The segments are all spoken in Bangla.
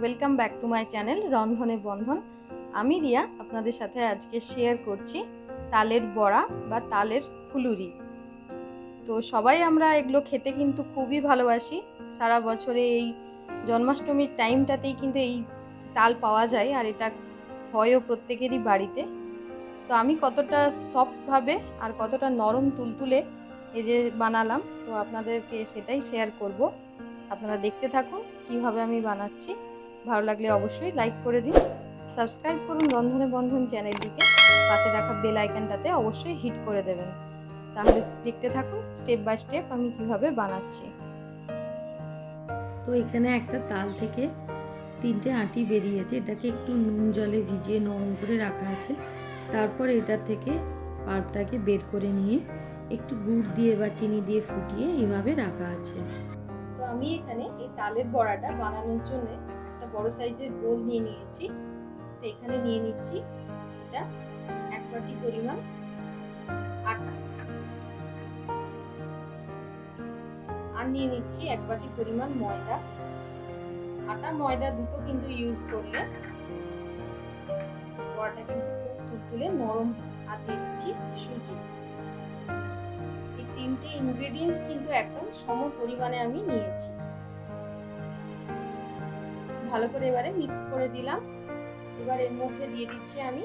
Welcome back to my channel রন্ধনে বন্ধন আমি রিয়া আপনাদের সাথে আজকে শেয়ার করছি তালের বড়া বা তালের ফুলুরি। তো সবাই আমরা এগুলো খেতে কিন্তু খুবই ভালোবাসি। সারা বছরে এই জন্মাষ্টমীর টাইমটাতেই কিন্তু এই তাল পাওয়া যায় আর এটা হয়ও প্রত্যেকেরই বাড়িতে। তো আমি কতটা সফটভাবে আর কতটা নরম তুলতুলে এই যে বানালাম, তো আপনাদেরকে সেটাই শেয়ার করব। আপনারা দেখতে থাকুন কীভাবে আমি বানাচ্ছি। ভালো লাগলে অবশ্যই লাইক করে দিন। সাবস্ক্রাইব করুন রন্ধনে বন্ধন চ্যানেলটিকে। পাশে রাখা বেল আইকনটাতে অবশ্যই হিট করে দেবেন। তাহলে দেখতে থাকুন স্টেপ বাই স্টেপ আমি কীভাবে বানাচ্ছি। তো এখানে একটা তাল থেকে তিনটে আটি বেরিয়েছে। এটাকে একটু নুন জলে ভিজিয়ে নরম করে রাখা আছে। তারপর এটা থেকে পাল্পটাকে বের করে নিয়ে একটু গুড় দিয়ে বা চিনি দিয়ে ফুটিয়ে এইভাবে রাখা আছে। আমি এখানে এই তালের বড়াটা বানানোর জন্য একটা বড় সাইজের বোল নিয়ে নিয়েছি। তো এখানে নিয়ে নিচ্ছি এটা এক বাটি পরিমাণ আটা। আর নিয়ে নিচ্ছি এক বাটি পরিমাণ ময়দা। আটা, ময়দা দুটো কিন্তু ইউজ করলে বড়াটা কিন্তু খুব তুলতুলে নরম আর দিয়ে দিচ্ছি সুজি। তিনটে ইনগ্রেডিয়েন্টস কিন্তু একদম সম পরিমাণে আমি নিয়েছি। ভালো করে এবারে মিক্স করে দিলাম। এবার এর মধ্যে দিয়ে দিচ্ছি আমি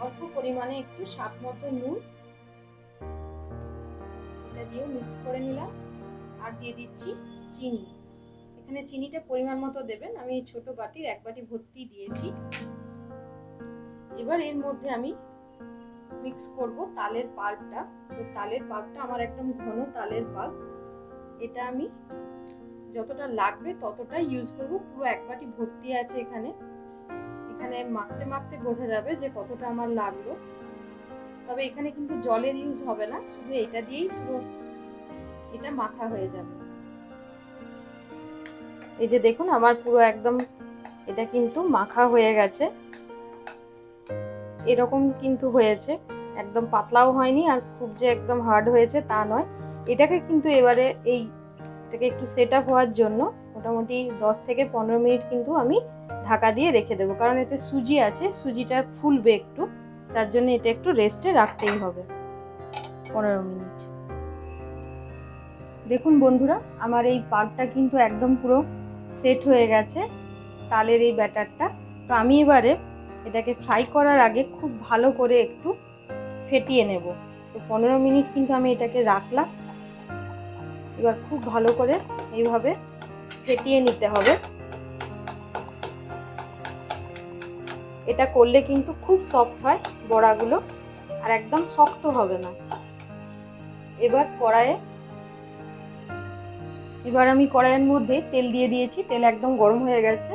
অল্প পরিমাণে একটু স্বাদ মতো নুন। এটা দিয়েও মিক্স করে নিলাম। আর দিয়ে দিচ্ছি চিনি। এখানে চিনিটা পরিমাণ মতো দেবেন। আমি ছোট বাটির এক বাটি ভর্তি দিয়েছি। এবার এর মধ্যে আমি মিক্স করব তালের পাল্পটা। তো তালের পাল্পটা আমার একদম ঘন তালের পাল্প। এটা আমি যতটা লাগবে ততটা ইউজ করব। পুরো এক বাটি ভর্তি আছে এখানে। এখানে মাখতে মাখতে বোঝা যাবে যে কতটা আমার লাগল। তবে এখানে কিন্তু জলের ইউজ হবে না, শুধু এটা দিয়েই পুরো এটা মাখা হয়ে যাবে। এই যে দেখুন, আমার পুরো একদম এটা কিন্তু মাখা হয়ে গেছে। এরকম কিন্তু হয়েছে। একদম পাতলাও হয়নি আর খুব যে একদম হার্ড হয়েছে তা নয়। এটাকে কিন্তু এবারে এই এটাকে একটু সেট আপ হওয়ার জন্য মোটামুটি দশ থেকে পনেরো মিনিট কিন্তু আমি ঢাকা দিয়ে রেখে দেবো। কারণ এতে সুজি আছে, সুজিটা ফুলবে একটু। তার জন্য এটা একটু রেস্টে রাখতেই হবে। পনেরো মিনিট। দেখুন বন্ধুরা, আমার এই পাকটা কিন্তু একদম পুরো সেট হয়ে গেছে। তালের এই ব্যাটারটা। তো আমি এবারে এটাকে ফ্রাই করার আগে খুব ভালো করে একটু ফেটিয়ে নেব। তো পনেরো মিনিট কিন্তু আমি এটাকে রাখলাম। এবার খুব ভালো করে এইভাবে ফেটিয়ে নিতে হবে। এটা করলে কিন্তু খুব সফট হয় বড়াগুলো আর একদম শক্ত হবে না। এবার কড়াইয়ে এবার আমি কড়াইয়ের মধ্যে তেল দিয়ে দিয়েছি। তেল একদম গরম হয়ে গেছে।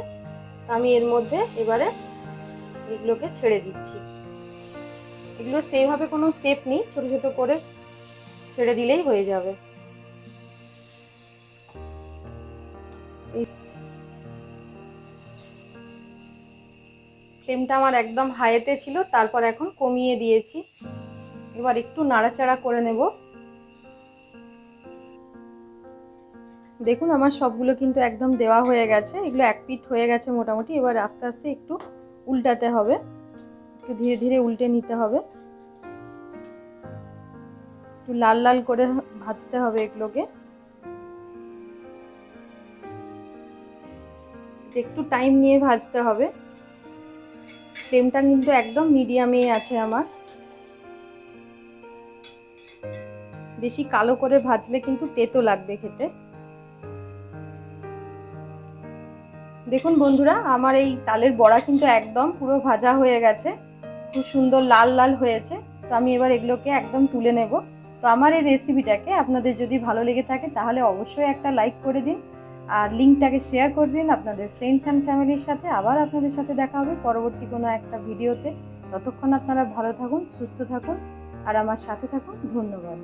আমি এর মধ্যে এবারে এগুলোকে ছেড়ে দিচ্ছি। এগুলো সেইভাবে কোনো শেপ নেই, ছোট ছোট করে ছেড়ে দিলেই হয়ে যাবে। ফ্লেমটা আমার একদম হাইতে ছিল, তারপর এখন কমিয়ে দিয়েছি। এবার একটু নাড়াচাড়া করে নেব। দেখুন, আমার সবগুলো কিন্তু একদম দেওয়া হয়ে গেছে। এগুলো এক পিঠ হয়ে গেছে মোটামুটি। এবার আস্তে আস্তে একটু উল্টাতে হবে। একটু ধীরে ধীরে উল্টে নিতে হবে। একটু লাল লাল করে ভাজতে হবে এগুলোকে। একটু টাইম নিয়ে ভাজতে হবে। ফ্লেমটা কিন্তু একদম মিডিয়ামেই আছে আমার। বেশি কালো করে ভাজলে কিন্তু তেতো লাগবে খেতে। দেখুন বন্ধুরা, আমার এই তালের বড়া কিন্তু একদম পুরো ভাজা হয়ে গেছে। খুব সুন্দর লাল লাল হয়েছে। তো আমি এবার এগুলোকে একদম তুলে নেব। তো আমার এই রেসিপিটাকে আপনাদের যদি ভালো লেগে থাকে, তাহলে অবশ্যই একটা লাইক করে দিন। আর লিঙ্কটাকে শেয়ার করে দিন আপনাদের ফ্রেন্ডস অ্যান্ড ফ্যামিলির সাথে। আবার আপনাদের সাথে দেখা হবে পরবর্তী কোনো একটা ভিডিওতে ততক্ষণ আপনারা ভালো থাকুন, সুস্থ থাকুন। আর আমার সাথে থাকুন, ধন্যবাদ।